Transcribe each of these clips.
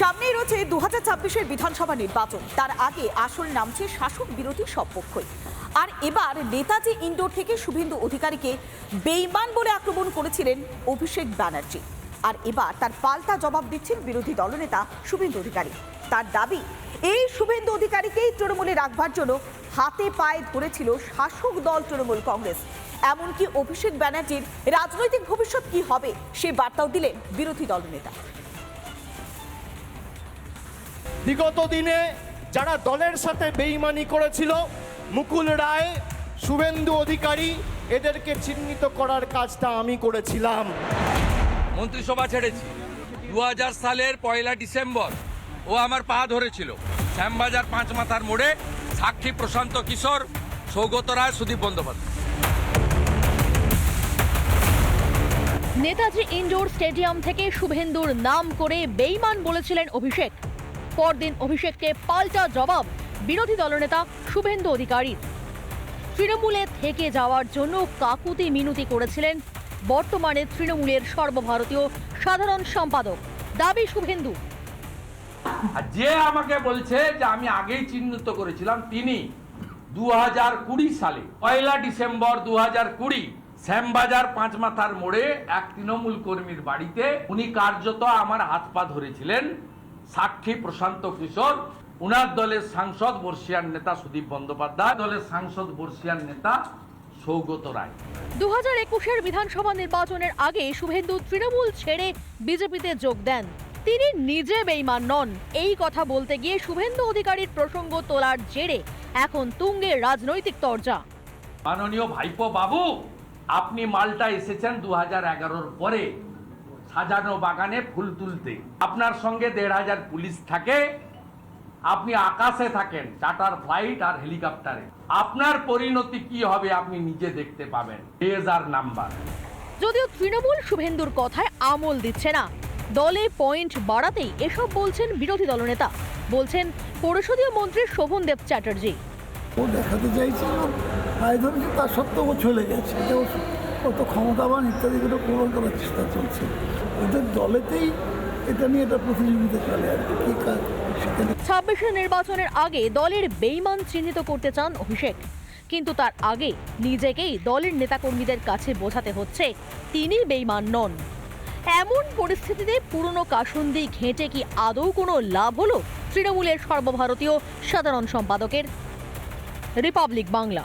সামনেই রয়েছে দু হাজার ছাব্বিশের বিধানসভা নির্বাচন। তার আগে আসল নামছে শাসক বিরোধী সব পক্ষই। আর এবার নেতাজি ইন্ডোর থেকে শুভেন্দু অধিকারীকে বেইমান বলে আক্রমণ করেছিলেন অভিষেক ব্যানার্জি। আর এবার তার পাল্টা জবাব দিচ্ছেন বিরোধী দলনেতা শুভেন্দু অধিকারী। তার দাবি, এই শুভেন্দু অধিকারীকেই তৃণমূলে রাখবার জন্য হাতে পায়ে ধরেছিল শাসক দল তৃণমূল কংগ্রেস। এমনকি অভিষেক ব্যানার্জির রাজনৈতিক ভবিষ্যৎ কি হবে সে বার্তাও দিলেন বিরোধী দলনেতা। বিগত দিনে যারা দলের সাথে বেইমানি করেছিল মুকুল রায় শুভেন্দু অধিকারী এদেরকে চিহ্নিত করার কাজটা আমি করেছিলাম। মন্ত্রিসভা ছেড়েছি। দু সালের পয়লা ডিসেম্বর ও আমার পা ধরেছিল। শ্যামবাজার পাঁচ মাথার মোড়ে সাক্ষী প্রশান্ত কিশোর সৌগত রায় সুদীপ বন্দ্যোপাধ্যায়। নেতাজি ইনডোর স্টেডিয়াম থেকে শুভেন্দুর নাম করে বেইমান বলেছিলেন অভিষেক। পরদিন অভিষেককে পাল্টা জবাব বিরোধী দলনেতা শুভেন্দু অধিকারীর তৃণমূলে থেকে যাওয়ার জন্য কাকুতি মিনতি করেছিলেন বর্তমানে তৃণমূলের সর্বভারতীয় সাধারণ সম্পাদক দাবি শুভেন্দু। যে আমাকে বলছে যে আমি আগেই চিহ্নিত করেছিলাম, তিনি দু হাজার কুড়ি সালে, পয়লা ডিসেম্বর দু হাজার কুড়ি, শ্যামবাজার পাঁচ মাথার মোড়ে এক তৃণমূল কর্মীর বাড়িতে উনি কার্যত আমার হাত পা ধরেছিলেন। সাক্ষী প্রশান্ত কিশোর উনার দলের সাংসদ বর্ষিয়ার নেতা সুদীপ বন্দ্যোপাধ্যায় দলের সাংসদ বর্ষিয়ার নেতা সৌগত রায়। দু হাজার একুশের বিধানসভা নির্বাচনের আগে শুভেন্দু তৃণমূল ছেড়ে বিজেপিতে যোগ দেন। তিনি নিজে বেইমান নন। এই কথা বলতে গিয়ে শুভেন্দু অধিকারীর প্রসঙ্গ তোলার জেরে এখন তুঙ্গে রাজনৈতিক তরজা। মাননীয় ভাইপো বাবু আপনি মালটা এসেছেন দু হাজার এগারোর পরে। সাজানো বাগানে ফুল তুলতে। আপনার সঙ্গে দেড় হাজার পুলিশ থাকে। আপনি আকাশে থাকেন চার্টার ফ্লাইট আর হেলিকপ্টারে আপনার পরিণতি কি হবে আপনি নিজে দেখতে পাবেন। আর নাম্বার যদিও তৃণমূল শুভেন্দুর কথায় আমল দিচ্ছে না। দলে পয়েন্ট বাড়াতেই এসব বলছেন বিরোধী দলনেতা। বলছেন পরিষদীয় মন্ত্রী শোভনদেব চ্যাটার্জি। ও দেখাতে চাইছিল আয় ধরেছে তার সত্ত্বেও চলে গেছে কত ক্ষমতাবান ইত্যাদিগুলো প্রমাণ করার চেষ্টা চলছে। ওদের দলেতেই এটা নিয়ে একটা প্রতিযোগিতা চলে আর কি কাজ ছাব্বিশের নির্বাচনের আগে দলের বেইমান চিহ্নিত করতে চান অভিষেক। কিন্তু তার আগে নিজেকেই দলের নেতাকর্মীদের কাছে বোঝাতে হচ্ছে তিনি বেইমান নন। এমন পরিস্থিতিতে পুরনো কাসুন্দি ঘেঁটে কি আদৌ কোনো লাভ হলো? তৃণমূলের সর্বভারতীয় সাধারণ সম্পাদকের। রিপাবলিক বাংলা।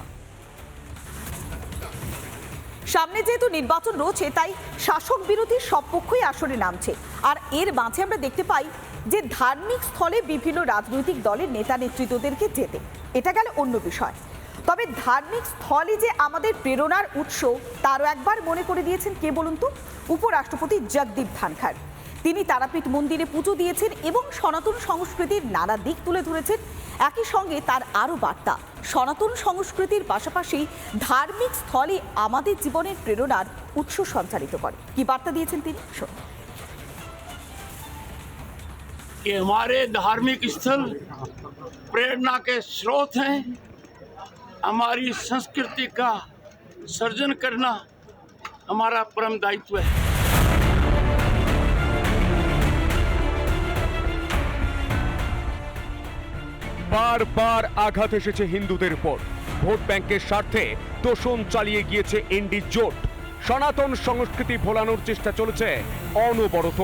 সামনে যেহেতু নির্বাচন রয়েছে, তাই শাসক বিরোধী সব পক্ষই আসরে নামছে। আর এর মাঝে আমরা দেখতে পাই যে ধার্মিক স্থলে বিভিন্ন রাজনৈতিক দলের নেতা নেতৃত্বদেরকে যেতে। এটা গেল অন্য বিষয়। তবে ধার্মিক স্থলই যে আমাদের প্রেরণার উৎস, তারও একবার মনে করে দিয়েছেন কে বলুন তো? উপরাষ্ট্রপতি জগদীপ ধানখার তিনি তারাপীঠ মন্দিরে পুজো দিয়েছেন এবং সনাতন সংস্কৃতির নানা দিক তুলে ধরেছেন একই সঙ্গে তার আরও বার্তা সনাতন সংস্কৃতির পাশাপাশি ধার্মিক স্থলে আমাদের জীবনের প্রেরণার উৎস সঞ্চালিত করে কি বার্তা দিয়েছেন তিনি শুনুন। कि हमारे धार्मिक स्थल प्रेरणा के स्रोत हैं हमारी संस्कृति का सर्जन करना हमारा परम दायित्व है বারবার আঘাত এসেছে হিন্দুদের উপর। ভোট ব্যাংকের স্বার্থে তোষণ চালিয়ে গিয়েছে ইন্ডি জোট। সনাতন সংস্কৃতি ভোলানোর চেষ্টা চলেছে অনবরত।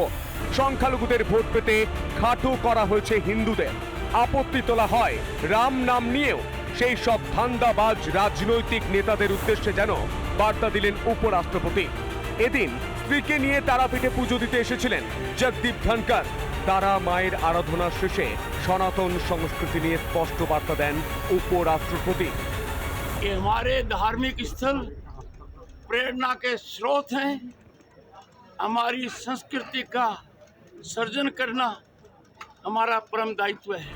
সংখ্যালঘুদের ভোট পেতে খাটো করা হয়েছে হিন্দুদের। আপত্তি তোলা হয় রাম নাম নিয়েও। সেই সব ধান্দাবাজ রাজনৈতিক নেতাদের উদ্দেশ্যে যেন বার্তা দিলেন উপরাষ্ট্রপতি। এদিন স্ত্রীকে নিয়ে তারাপীঠে পুজো দিতে এসেছিলেন জগদীপ ধনকর তারা মায়ের আরাধনা শেষে সনাতন সংস্কৃতি নিয়ে স্পষ্ট বার্তা দেন উপরাষ্ট্রপতি कि हमारे धार्मिक स्थल प्रेरणा के स्रोत हैं हमारी संस्कृति का सर्जन करना हमारा परम दायित्व है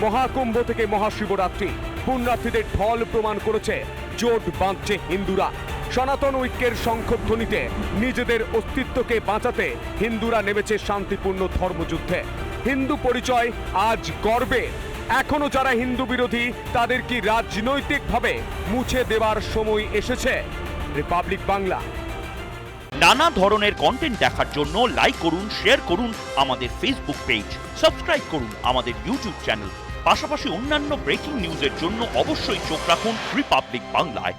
মহাকুম্ভ থেকে মহাশিবরাত্রি পুণ্যার্থীদের ঢল প্রমাণ করেছে জোট বাঁধছে হিন্দুরা সনাতন ঐক্যের শঙ্খধ্বনিতে নিজেদের অস্তিত্বকে বাঁচাতে হিন্দুরা নেমেছে শান্তিপূর্ণ ধর্মযুদ্ধে। হিন্দু পরিচয় আজ গর্বে। এখনও যারা হিন্দু বিরোধী, তাদের কি রাজনৈতিকভাবে মুছে দেওয়ার সময় এসেছে? রিপাবলিক বাংলা। নানা ধরনের কন্টেন্ট দেখার জন্য লাইক করুন শেয়ার করুন আমাদের ফেসবুক পেজ সাবস্ক্রাইব করুন আমাদের ইউটিউব চ্যানেল পাশাপাশি অন্যান্য ব্রেকিং নিউজের জন্য অবশ্যই চোখ রাখুন রিপাবলিক বাংলায়